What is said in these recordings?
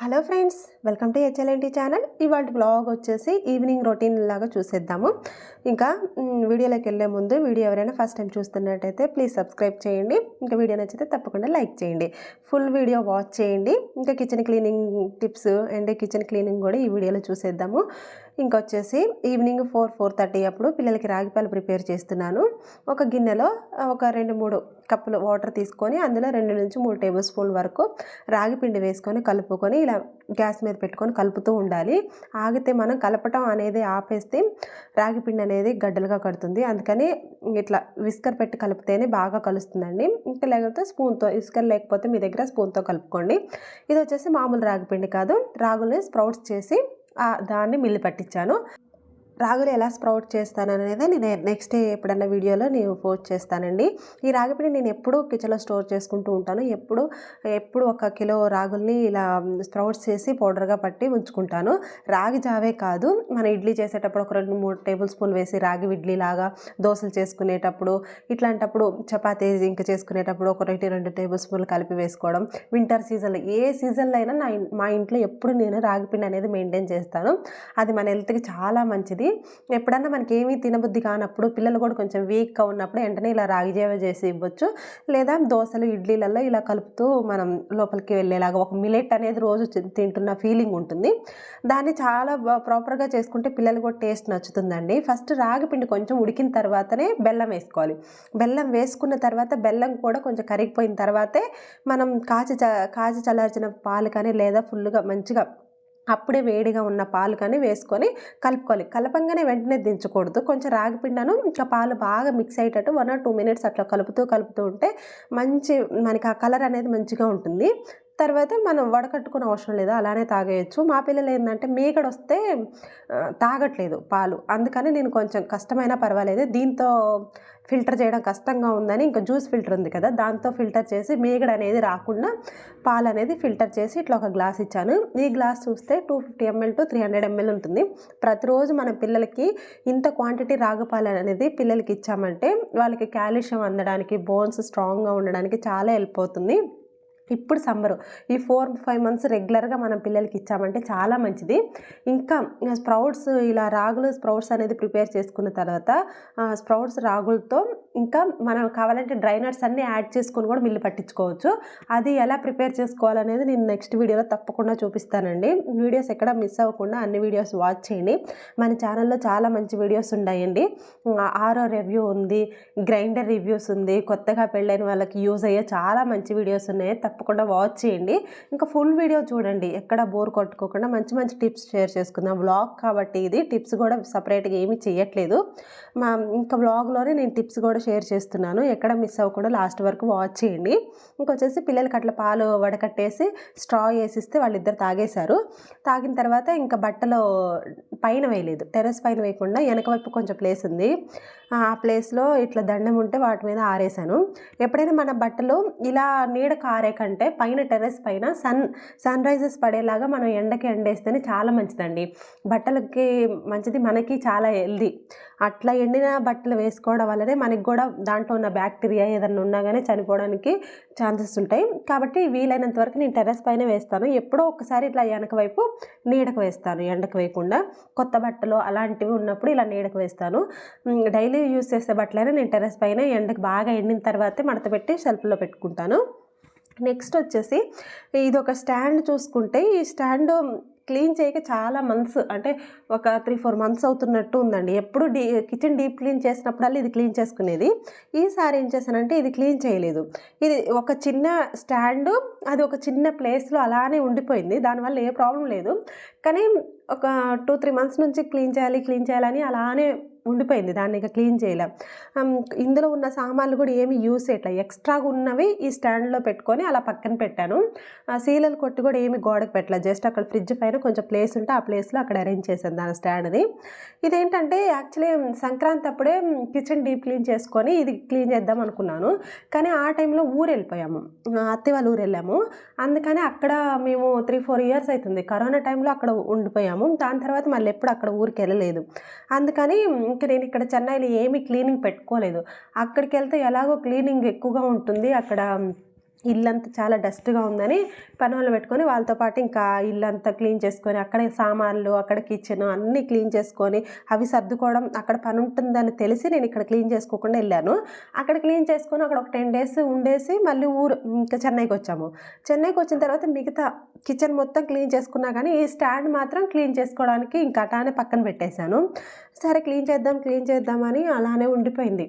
Hello friends welcome to HLNT channel. ఇవాళ blog వచ్చేసి evening routine లాగా చూసేద్దాము. ఇంకా వీడియోలోకి వెళ్ళే ముందు వీడియో ఎవరైనా ఫస్ట్ టైం చూస్తున్నట్టయితే ప్లీజ్ సబ్స్క్రైబ్ చేయండి. ఇంకా వీడియో నచ్చితే తప్పకుండా లైక్ చేయండి. ఫుల్ వీడియో వాచ్ చేయండి. ఇంకా kitchen cleaning tips and kitchen cleaning కూడా ఈ వీడియోలో చూసేద్దాము. ఇంకొచ్చేసి ఈవినింగ్ ఫోర్ ఫోర్ థర్టీ అప్పుడు పిల్లలకి రాగిపాలు ప్రిపేర్ చేస్తున్నాను. ఒక గిన్నెలో ఒక రెండు మూడు కప్పులు వాటర్ తీసుకొని అందులో రెండు నుంచి మూడు టేబుల్ స్పూన్ వరకు రాగి పిండి వేసుకొని కలుపుకొని ఇలా గ్యాస్ మీద పెట్టుకొని కలుపుతూ ఉండాలి. ఆగితే మనం కలపటం అనేది ఆపేస్తే రాగి పిండి అనేది గడ్డలుగా కడుతుంది. అందుకని ఇట్లా విస్కర్ పెట్టి కలిపితేనే బాగా కలుస్తుందండి. ఇంకా లేకపోతే స్పూన్తో విస్కర్ లేకపోతే మీ దగ్గర స్పూన్తో కలుపుకోండి. ఇది వచ్చేసి మామూలు రాగి పిండి కాదు. రాగుల్ని స్ప్రౌట్స్ చేసి దాన్ని మిల్లి పట్టించాను. రాగులు ఎలా స్ప్రౌట్ చేస్తాను అనేది నేను నెక్స్ట్ డే ఎప్పుడన్నా వీడియోలో నేను పోస్ట్ చేస్తానండి. ఈ రాగిపిండి నేను ఎప్పుడూ కిచెన్లో స్టోర్ చేసుకుంటూ ఉంటాను. ఎప్పుడు ఎప్పుడు ఒక కిలో రాగుల్ని ఇలా స్ప్రౌట్స్ చేసి పౌడర్గా పట్టి ఉంచుకుంటాను. రాగి జావే కాదు. మన ఇడ్లీ చేసేటప్పుడు ఒక రెండు మూడు టేబుల్ స్పూన్ వేసి రాగి ఇడ్లీ లాగా దోశలు చేసుకునేటప్పుడు ఇట్లాంటప్పుడు చపాతీ ఇంక చేసుకునేటప్పుడు ఒకటి రెండు టేబుల్ స్పూన్లు కలిపి వేసుకోవడం. వింటర్ సీజన్లో ఏ సీజన్లో అయినా నా మా ఇంట్లో ఎప్పుడు నేను రాగిపిండి అనేది మెయింటైన్ చేస్తాను. అది మన హెల్త్కి చాలా మంచిది. ఎప్పుడన్నా మనకి ఏమీ తినబుద్ధి కానప్పుడు పిల్లలు కూడా కొంచెం వీక్గా ఉన్నప్పుడు వెంటనే ఇలా రాగి జావ చేసి ఇవ్వచ్చు. లేదా దోశలు ఇడ్లీలలో ఇలా కలుపుతూ మనం లోపలికి వెళ్ళేలాగా ఒక మిలెట్ అనేది రోజు తింటున్న ఫీలింగ్ ఉంటుంది. దాన్ని చాలా ప్రాపర్గా చేసుకుంటే పిల్లలు కూడా టేస్ట్ నచ్చుతుందండి. ఫస్ట్ రాగి పిండి కొంచెం ఉడికిన తర్వాతనే బెల్లం వేసుకోవాలి. బెల్లం వేసుకున్న తర్వాత బెల్లం కూడా కొంచెం కరిగిపోయిన తర్వాతే మనం కాచి చ కాచి చల్లార్చిన పాలు కానీ లేదా ఫుల్గా మంచిగా అప్పుడే వేడిగా ఉన్న పాలు కానీ వేసుకొని కలుపుకోవాలి. కలపంగానే వెంటనే దించకూడదు. కొంచెం రాగిపిండను ఇంకా పాలు బాగా మిక్స్ అయ్యేటట్టు వన్ ఆర్ టూ మినిట్స్ అట్లా కలుపుతూ కలుపుతూ ఉంటే మంచి మనకి ఆ కలర్ అనేది మంచిగా ఉంటుంది. తర్వాత మనం వడకట్టుకునే అవసరం లేదు అలానే తాగేయచ్చు. మా పిల్లలు ఏంటంటే మీగడ వస్తే తాగట్లేదు పాలు. అందుకని నేను కొంచెం కష్టమైనా పర్వాలేదు. దీంతో ఫిల్టర్ చేయడం కష్టంగా ఉందని ఇంకా జ్యూస్ ఫిల్టర్ ఉంది కదా దాంతో ఫిల్టర్ చేసి మీగడ అనేది రాకుండా పాలు అనేది ఫిల్టర్ చేసి ఇట్లా ఒక గ్లాస్ ఇచ్చాను. ఈ గ్లాస్ చూస్తే two fifty ML to three hundred ML ఉంటుంది. ప్రతిరోజు మన పిల్లలకి ఇంత క్వాంటిటీ రాగపాలు అనేది పిల్లలకి ఇచ్చామంటే వాళ్ళకి కాల్షియం అందడానికి బోన్స్ స్ట్రాంగ్గా ఉండడానికి చాలా హెల్ప్ అవుతుంది. ఇప్పుడు సమ్మరు. ఈ ఫోర్ ఫైవ్ మంత్స్ రెగ్యులర్గా మనం పిల్లలకి ఇచ్చామంటే చాలా మంచిది. ఇంకా స్ప్రౌట్స్ ఇలా రాగులు స్ప్రౌట్స్ అనేది ప్రిపేర్ చేసుకున్న తర్వాత స్ప్రౌట్స్ రాగులతో ఇంకా మనం కావాలంటే డ్రై నట్స్ అన్నీ యాడ్ చేసుకొని కూడా మిల్లు పట్టించుకోవచ్చు. అది ఎలా ప్రిపేర్ చేసుకోవాలనేది నేను నెక్స్ట్ వీడియోలో తప్పకుండా చూపిస్తానండి. వీడియోస్ ఎక్కడ మిస్ అవ్వకుండా అన్ని వీడియోస్ వాచ్ చేయండి. మన ఛానల్లో చాలా మంచి వీడియోస్ ఉన్నాయండి ఆరో రివ్యూ ఉంది గ్రైండర్ రివ్యూస్ ఉంది కొత్తగా పెళ్ళైన వాళ్ళకి యూజ్ అయ్యే చాలా మంచి వీడియోస్ ఉన్నాయి. తప్పకుండా వాచ్ చేయండి. ఇంకా ఫుల్ వీడియో చూడండి. ఎక్కడ బోర్ కొట్టుకోకుండా మంచి మంచి టిప్స్ షేర్ చేసుకుందాం. వ్లాగ్ కాబట్టి ఇది. టిప్స్ కూడా సపరేట్గా ఏమీ చేయట్లేదు మా ఇంకా వ్లాగ్లోనే నేను టిప్స్ కూడా షేర్ చేస్తున్నాను. ఎక్కడ మిస్ అవ్వకుండా లాస్ట్ వరకు వాచ్ చేయండి. ఇంకొచ్చేసి పిల్లలకి అట్లా పాలు వడకట్టేసి స్ట్రా వేసిస్తే వాళ్ళిద్దరు తాగేశారు. తాగిన తర్వాత ఇంకా బట్టలు పైన వేయలేదు. టెర్రస్ పైన వేయకుండా వెనక వైపు కొంచెం ప్లేస్ ఉంది. ఆ ప్లేస్లో ఇట్లా దండం ఉంటే వాటి మీద ఆరేసాను ఎప్పుడైనా మన బట్టలు ఇలా నీడకు ఆరే కంటే పైన టెర్రస్ పైన సన్ సన్ రైజెస్ పడేలాగా మనం ఎండకి ఎండేస్తేనే చాలా మంచిదండి. బట్టలకి మంచిది మనకి చాలా హెల్దీ అట్లా ఎండిన బట్టలు వేసుకోవడం వల్లనే మనకి కూడా దాంట్లో ఉన్న బ్యాక్టీరియా ఏదైనా ఉన్నా కానీ చనిపోవడానికి ఛాన్సెస్ ఉంటాయి. కాబట్టి వీలైనంత వరకు నేను టెర్రస్ పైన వేస్తాను. ఎప్పుడో ఒకసారి ఇట్లా వెనక వైపు నీడకు వేస్తాను ఎండకు వేయకుండా. కొత్త బట్టలు అలాంటివి ఉన్నప్పుడు ఇలా నీడకు వేస్తాను. డైలీ యూస్ చేసే బట్టలైనా నేను టెర్రస్ పైన ఎండకు బాగా ఎండిన తర్వాతే మడత పెట్టి షెల్ఫ్లో పెట్టుకుంటాను. నెక్స్ట్ వచ్చేసి ఇది ఒక స్టాండ్ చూసుకుంటే ఈ స్టాండ్ క్లీన్ చేయక చాలా మంత్స్ అంటే ఒక త్రీ ఫోర్ మంత్స్ అవుతున్నట్టు ఉందండి. ఎప్పుడు డీ కిచెన్ డీప్ క్లీన్ చేసినప్పుడల్లా ఇది క్లీన్ చేసుకునేది. ఈసారి ఏం చేశానంటే ఇది క్లీన్ చేయలేదు. ఇది ఒక చిన్న స్టాండ్ అది ఒక చిన్న ప్లేస్లో అలానే ఉండిపోయింది. దానివల్ల ఏ ప్రాబ్లం లేదు. కానీ ఒక టూ త్రీ మంత్స్ నుంచి క్లీన్ చేయాలి క్లీన్ చేయాలని అలానే ఉండిపోయింది. దాన్ని ఇక క్లీన్ చేయలేం. ఇందులో ఉన్న సామాన్లు కూడా ఏమి యూస్ చేయట్లేదు. ఎక్స్ట్రాగా ఉన్నవి ఈ స్టాండ్లో పెట్టుకొని అలా పక్కన పెట్టాను. సీలలు కొట్టి కూడా ఏమి గోడకు పెట్టలేదు. జస్ట్ అక్కడ ఫ్రిడ్జ్ పైన కొంచెం ప్లేస్ ఉంటే ఆ ప్లేస్లో అక్కడ అరేంజ్ చేశాను దాని స్టాండ్ని. ఇదేంటంటే యాక్చువల్లీ సంక్రాంతి అప్పుడే కిచెన్ డీప్ క్లీన్ చేసుకొని ఇది క్లీన్ చేద్దాం అనుకున్నాను. కానీ ఆ టైంలో ఊరు వెళ్ళిపోయాము అత్తే వాళ్ళ ఊరు వెళ్ళాము అందుకని అక్కడ మేము త్రీ ఫోర్ ఇయర్స్ అవుతుంది. కరోనా టైంలో అక్కడ ఉండిపోయాము. దాని తర్వాత మళ్ళీ ఎప్పుడు అక్కడ ఊరికి వెళ్ళలేదు అందుకని ఇంకా నేను ఇక్కడ చెన్నైలో ఏమీ క్లీనింగ్ పెట్టుకోలేదు. అక్కడికి వెళ్తే ఎలాగో క్లీనింగ్ ఎక్కువగా ఉంటుంది. అక్కడ ఇల్లంతా చాలా డస్ట్గా ఉందని పనులు వాళ్ళు పెట్టుకొని వాళ్ళతో పాటు ఇంకా ఇల్లంతా క్లీన్ చేసుకొని అక్కడే సామాన్లు అక్కడ కిచెన్ అన్నీ క్లీన్ చేసుకొని అవి సర్దుకోవడం అక్కడ పని ఉంటుందని తెలిసి నేను ఇక్కడ క్లీన్ చేసుకోకుండా వెళ్ళాను. అక్కడ క్లీన్ చేసుకొని అక్కడ ఒక టెన్ డేస్ ఉండేసి మళ్ళీ ఊరు ఇంకా చెన్నైకి వచ్చాము. చెన్నైకి వచ్చిన తర్వాత మిగతా కిచెన్ మొత్తం క్లీన్ చేసుకున్నా కానీ ఈ స్టాండ్ మాత్రం క్లీన్ చేసుకోవడానికి ఇంకా అటానే పక్కన పెట్టేశాను. సరే క్లీన్ చేద్దాం క్లీన్ చేద్దామని అలానే ఉండిపోయింది.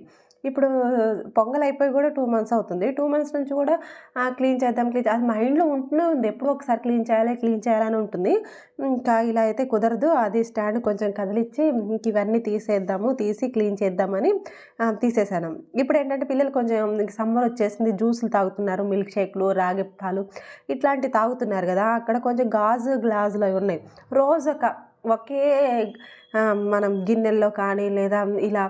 ఇప్పుడు పొంగల్ అయిపోయి కూడా టూ మంత్స్ అవుతుంది. టూ మంత్స్ నుంచి కూడా క్లీన్ చేద్దాం క్లీన్ అది మైండ్లో ఉంటూనే ఉంది. ఎప్పుడో ఒకసారి క్లీన్ చేయాలి క్లీన్ చేయాలని ఉంటుంది. ఇంకా ఇలా అయితే కుదరదు. అది స్టాండ్ కొంచెం కదిలిచ్చి ఇంక ఇవన్నీ తీసేద్దాము తీసి క్లీన్ చేద్దామని తీసేసాను. ఇప్పుడు ఏంటంటే పిల్లలు కొంచెం సమ్మర్ వచ్చేసింది జ్యూసులు తాగుతున్నారు మిల్క్ షేక్లు రాగి పాలు ఇట్లాంటివి తాగుతున్నారు కదా అక్కడ కొంచెం గాజు గ్లాసులు అవి ఉన్నాయి. రోజు ఒక ఒకే మనం గిన్నెల్లో కానీ లేదా ఇలా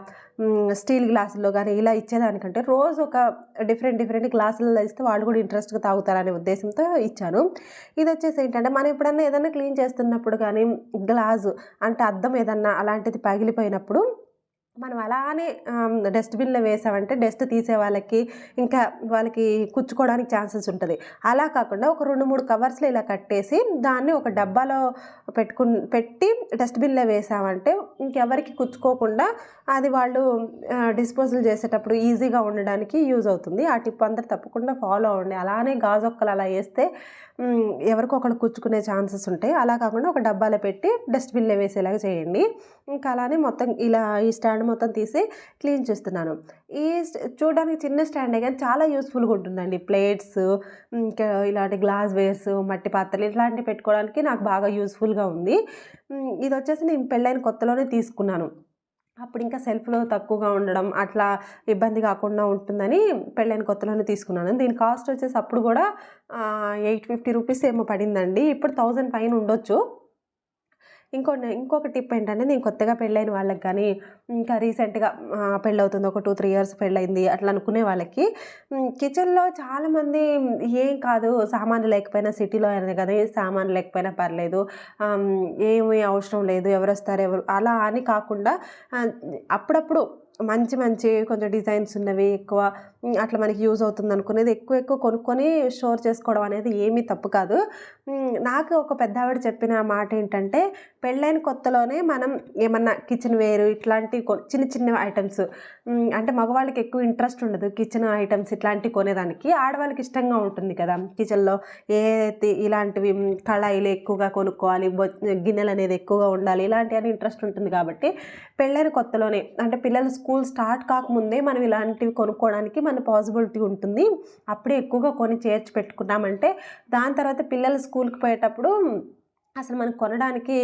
స్టీల్ గ్లాసుల్లో కానీ ఇలా ఇచ్చేదానికంటే రోజు ఒక డిఫరెంట్ డిఫరెంట్ గ్లాసులలో ఇస్తే వాళ్ళు కూడా ఇంట్రెస్ట్గా తాగుతారనే ఉద్దేశంతో ఇచ్చాను. ఇది వచ్చేసి ఏంటంటే మనం ఎప్పుడన్నా ఏదైనా క్లీన్ చేస్తున్నప్పుడు కానీ గ్లాసు అంటే అద్దం ఏదన్నా అలాంటిది పగిలిపోయినప్పుడు మనం అలానే డస్ట్బిన్లో వేసామంటే డస్ట్ తీసే వాళ్ళకి ఇంకా వాళ్ళకి కుచ్చుకోవడానికి ఛాన్సెస్ ఉంటుంది. అలా కాకుండా ఒక రెండు మూడు కవర్స్లో ఇలా కట్టేసి దాన్ని ఒక డబ్బాలో పెట్టుకు పెట్టి డస్ట్బిన్లో వేసామంటే ఇంకెవరికి కుచ్చుకోకుండా అది వాళ్ళు డిస్పోజల్ చేసేటప్పుడు ఈజీగా ఉండడానికి యూజ్ అవుతుంది. ఆ టిప్ అందరు తప్పకుండా ఫాలో అవ్వండి. అలానే గాజొక్కలు అలా వేస్తే ఎవరికో ఒకరు కుచ్చుకునే ఛాన్సెస్ ఉంటాయి. అలా కాకుండా ఒక డబ్బాలో పెట్టి డస్ట్బిన్లో వేసేలాగా చేయండి. ఇంకా అలానే మొత్తం ఇలా ఈ స్టాండ్ మొత్తం తీసి క్లీన్ చేస్తున్నాను. ఈ చూడడానికి చిన్న స్టాండే కానీ చాలా యూస్ఫుల్గా ఉంటుందండి. ప్లేట్స్ ఇంకా ఇలాంటి గ్లాస్ వేర్స్ మట్టి పాత్రలు ఇట్లాంటివి పెట్టుకోవడానికి నాకు బాగా యూస్ఫుల్గా ఉంది. ఇది వచ్చేసి నేను పెళ్ళైన కొత్తలోనే తీసుకున్నాను. అప్పుడు ఇంకా సెల్ఫ్లో తక్కువగా ఉండడం అట్లా ఇబ్బంది కాకుండా ఉంటుందని పెళ్ళైన కొత్తలోనే తీసుకున్నాను. దీని కాస్ట్ వచ్చేసి అప్పుడు కూడా ఎయిట్ ఫిఫ్టీ రూపీస్ ఏమో పడిందండి. ఇప్పుడు థౌజండ్ పైన ఉండొచ్చు. ఇంకో ఇంకొక టిప్ ఏంటంటే నేను కొత్తగా పెళ్ళైన వాళ్ళకి కానీ ఇంకా రీసెంట్గా పెళ్ళవుతుంది ఒక టూ త్రీ ఇయర్స్ పెళ్ళయింది అట్లా అనుకునే వాళ్ళకి కిచెన్లో చాలామంది ఏం కాదు సామాన్లు లేకపోయినా సిటీలో అయినా కదా ఏ సామాన్లు లేకపోయినా పర్లేదు ఏమీ అవసరం లేదు ఎవరు వస్తారు ఎవరు అలా అని కాకుండా అప్పుడప్పుడు మంచి మంచి కొంచెం డిజైన్స్ ఉన్నవి ఎక్కువ అట్లా మనకి యూజ్ అవుతుంది అనుకునేది ఎక్కువ ఎక్కువ కొనుక్కొని స్టోర్ చేసుకోవడం అనేది ఏమీ తప్పు కాదు. నాకు ఒక పెద్ద ఆవిడ చెప్పిన మాట ఏంటంటే పెళ్ళైన కొత్తలోనే మనం ఏమన్నా కిచెన్ వేరు ఇట్లాంటి కొ- చిన్న చిన్న ఐటమ్స్ అంటే మగవాళ్ళకి ఎక్కువ ఇంట్రెస్ట్ ఉండదు కిచెన్ ఐటమ్స్ ఇట్లాంటివి కొనేదానికి. ఆడవాళ్ళకి ఇష్టంగా ఉంటుంది కదా కిచెన్లో ఏ ఇలాంటివి కళాయిలు ఎక్కువగా కొనుక్కోవాలి బొ- గిన్నెలు అనేది ఎక్కువగా ఉండాలి ఇలాంటి అని ఇంట్రెస్ట్ ఉంటుంది కాబట్టి పెళ్ళైన కొత్తలోనే అంటే పిల్లలు స్కూల్ స్టార్ట్ కాకముందే మనం ఇలాంటివి కొనుక్కోవడానికి మన పాసిబిలిటీ ఉంటుంది. అప్పుడే ఎక్కువగా కొని చేర్చి పెట్టుకున్నామంటే దాని తర్వాత పిల్లలు స్కూల్కి పోయేటప్పుడు అసలు మనం కొనడానికి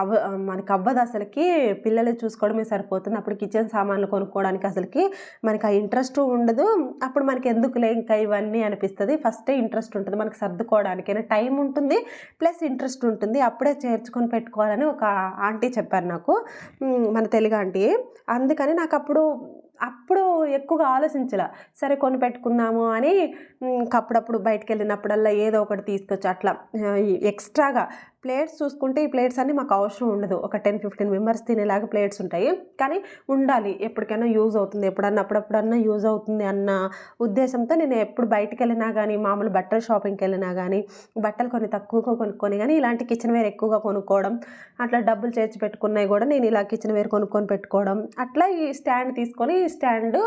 అవ మనకి అవ్వదు అసలుకి. పిల్లలు చూసుకోవడమే సరిపోతుంది. అప్పుడు కిచెన్ సామాన్లు కొనుక్కోవడానికి అసలుకి మనకి ఆ ఇంట్రెస్ట్ ఉండదు. అప్పుడు మనకి ఎందుకులే ఇంకా ఇవన్నీ అనిపిస్తుంది. ఫస్టే ఇంట్రెస్ట్ ఉంటుంది మనకి సర్దుకోవడానికైనా. టైం ఉంటుంది ప్లస్ ఇంట్రెస్ట్ ఉంటుంది. అప్పుడే చేర్చుకొని పెట్టుకోవాలని ఒక ఆంటీ చెప్పారు నాకు. మన తెలుగు ఆంటీ. అందుకని నాకు అప్పుడు అప్పుడు ఎక్కువగా ఆలోచించాల. సరే కొని పెట్టుకుందాము అని అప్పుడప్పుడు బయటకు వెళ్ళినప్పుడల్లా ఏదో ఒకటి తీసుకొచ్చి అట్లా ఎక్స్ట్రాగా ప్లేట్స్ చూసుకుంటే ఈ ప్లేట్స్ అన్నీ మాకు అవసరం ఉండదు. ఒక టెన్ ఫిఫ్టీన్ మెంబర్స్ తినేలాగా ప్లేట్స్ ఉంటాయి. కానీ ఉండాలి. ఎప్పటికైనా యూజ్ అవుతుంది. ఎప్పుడన్నా అప్పుడప్పుడన్నా యూజ్ అవుతుంది అన్న ఉద్దేశంతో నేను ఎప్పుడు బయటకు వెళ్ళినా కానీ మామూలు బట్టల షాపింగ్కి వెళ్ళినా కానీ బట్టలు కొన్ని తక్కువగా కొనుక్కొని కానీ ఇలాంటి కిచెన్ వేర్ ఎక్కువగా కొనుక్కోవడం అట్లా డబ్బులు చేర్చి పెట్టుకున్నాయి కూడా నేను ఇలా కిచెన్ వేర్ కొనుక్కొని పెట్టుకోవడం అట్లా ఈ స్టాండ్ తీసుకొని ఈ స్టాండ్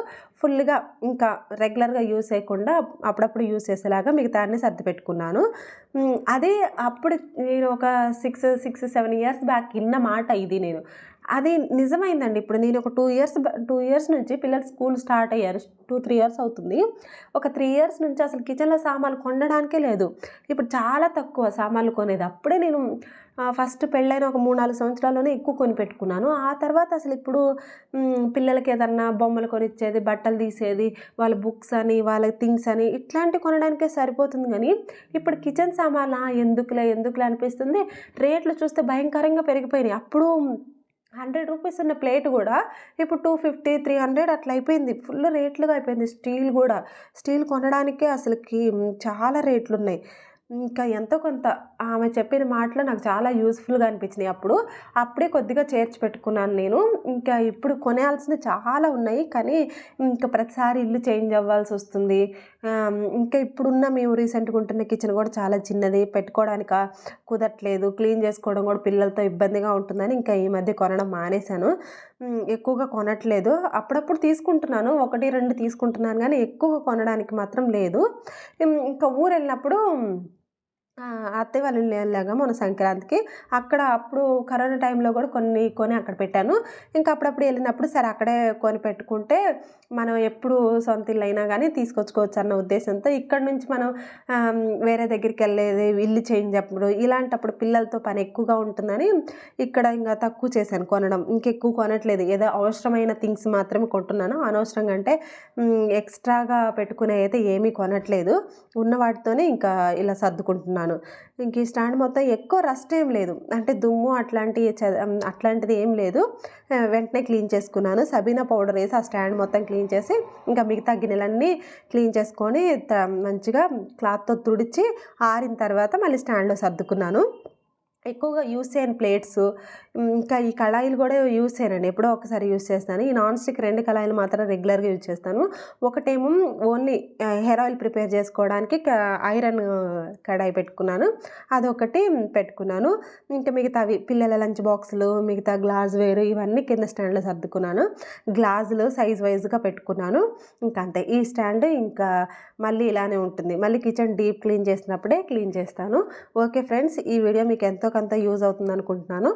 ఫుల్గా ఇంకా రెగ్యులర్గా యూస్ చేయకుండా అప్పుడప్పుడు యూస్ చేసేలాగా మిగతా అన్ని సర్ది పెట్టుకున్నాను. అదే అప్పుడు నేను ఒక six six seven years back విన్న మాట ఇది నేను. అది నిజమైందండి. ఇప్పుడు నేను ఒక టూ ఇయర్స్ టూ ఇయర్స్ నుంచి పిల్లలు స్కూల్ స్టార్ట్ అయ్యారు. టూ త్రీ ఇయర్స్ అవుతుంది. ఒక త్రీ ఇయర్స్ నుంచి అసలు కిచెన్లో సామాన్లు కొనడానికే లేదు. ఇప్పుడు చాలా తక్కువ సామాన్లు కొనేది. అప్పుడే నేను ఫస్ట్ పెళ్ళైన ఒక మూడు నాలుగు సంవత్సరాల్లోనే ఎక్కువ కొని పెట్టుకున్నాను. ఆ తర్వాత అసలు ఇప్పుడు పిల్లలకి ఏదన్నా బొమ్మలు కొనిచ్చేది బట్టలు తీసేది వాళ్ళ బుక్స్ అని వాళ్ళ థింగ్స్ అని ఇట్లాంటివి కొనడానికే సరిపోతుంది కానీ ఇప్పుడు కిచెన్ సామాన్లు ఎందుకులే ఎందుకులే అనిపిస్తుంది. రేట్లు చూస్తే భయంకరంగా పెరిగిపోయినాయి. అప్పుడు హండ్రెడ్ రూపీస్ ఉన్న ప్లేట్ కూడా ఇప్పుడు టూ ఫిఫ్టీ త్రీ హండ్రెడ్ అట్లా అయిపోయింది. ఫుల్ రేట్లుగా అయిపోయింది. స్టీల్ కూడా. స్టీల్ కొనడానికే అసలుకి చాలా రేట్లు ఉన్నాయి ఇంకా ఎంతో కొంత ఆమె చెప్పిన మాటలు నాకు చాలా యూస్ఫుల్గా అనిపించినాయి అప్పుడు. అప్పుడే కొద్దిగా చేర్చి పెట్టుకున్నాను నేను. ఇంకా ఇప్పుడు కొనేయాల్సినవి చాలా ఉన్నాయి కానీ ఇంకా ప్రతిసారి ఇల్లు చేంజ్ అవ్వాల్సి వస్తుంది. ఇంకా ఇప్పుడున్న మేము రీసెంట్గా ఉంటున్న కిచెన్ కూడా చాలా చిన్నది. పెట్టుకోవడానికి కుదరట్లేదు. క్లీన్ చేసుకోవడం కూడా పిల్లలతో ఇబ్బందిగా ఉంటుందని ఇంకా ఈ మధ్య కొనడం మానేశాను. ఎక్కువగా కొనట్లేదు. అప్పుడప్పుడు తీసుకుంటున్నాను. ఒకటి రెండు తీసుకుంటున్నాను కానీ ఎక్కువగా కొనడానికి మాత్రం లేదు. ఇంకా ఊరు వెళ్ళినప్పుడు అత్తయ్య వాళ్ళు వెళ్ళాగా మన సంక్రాంతికి. అక్కడ అప్పుడు కరోనా టైంలో కూడా కొన్ని కొని అక్కడ పెట్టాను. ఇంకా అప్పుడప్పుడు వెళ్ళినప్పుడు సరే అక్కడే కొని పెట్టుకుంటే మనం ఎప్పుడు సొంత ఇల్లు అయినా కానీ తీసుకొచ్చుకోవచ్చు అన్న ఉద్దేశంతో ఇక్కడ నుంచి మనం వేరే దగ్గరికి వెళ్ళేది ఇల్లు చేంజ్ అప్పుడు ఇలాంటప్పుడు పిల్లలతో పని ఎక్కువగా ఉంటుందని ఇక్కడ ఇంకా తక్కువ చేశాను కొనడం. ఇంకెక్కువ కొనట్లేదు. ఏదో అవసరమైన థింగ్స్ మాత్రమే కొంటున్నాను. అనవసరంగా అంటే ఎక్స్ట్రాగా పెట్టుకునే అయితే ఏమీ కొనట్లేదు. ఉన్న వాటితోనే ఇంకా ఇలా సర్దుకుంటున్నాను. ఇంక ఈ స్టాండ్ మొత్తం ఎక్కువ రస్ట్ ఏం లేదు. అంటే దుమ్ము అట్లాంటి అట్లాంటిది ఏం లేదు. వెంటనే క్లీన్ చేసుకున్నాను. సబీనా పౌడర్ వేసి ఆ స్టాండ్ మొత్తం క్లీన్ చేసి ఇంకా మిగతా గిన్నెలన్నీ క్లీన్ చేసుకొని త- మంచిగా క్లాత్తో తుడిచి ఆరిన తర్వాత మళ్ళీ స్టాండ్లో సర్దుకున్నాను. ఎక్కువగా యూస్ చేయని ప్లేట్స్ ఇంకా ఈ కళాయిలు కూడా యూస్ చేయనండి. ఎప్పుడో ఒకసారి యూస్ చేస్తాను. ఈ నాన్ స్టిక్ రెండు కళాయిలు మాత్రం రెగ్యులర్గా యూజ్ చేస్తాను. ఒకటేమో ఓన్లీ హెయిర్ ఆయిల్ ప్రిపేర్ చేసుకోవడానికి ఐరన్ కడాయి పెట్టుకున్నాను. అదొకటి పెట్టుకున్నాను. ఇంకా మిగతావి పిల్లల లంచ్ బాక్సులు మిగతా గ్లాస్ వేరు ఇవన్నీ కింద స్టాండ్లో సర్దుకున్నాను. గ్లాసులు సైజ్ వైజ్గా పెట్టుకున్నాను. ఇంకా అంతే. ఈ స్టాండ్ ఇంకా మళ్ళీ ఇలానే ఉంటుంది. మళ్ళీ కిచెన్ డీప్ క్లీన్ చేసినప్పుడే క్లీన్ చేస్తాను. ఓకే ఫ్రెండ్స్ ఈ వీడియో మీకు ఎంతో కొంత యూజ్ అవుతుంది అనుకుంటున్నాను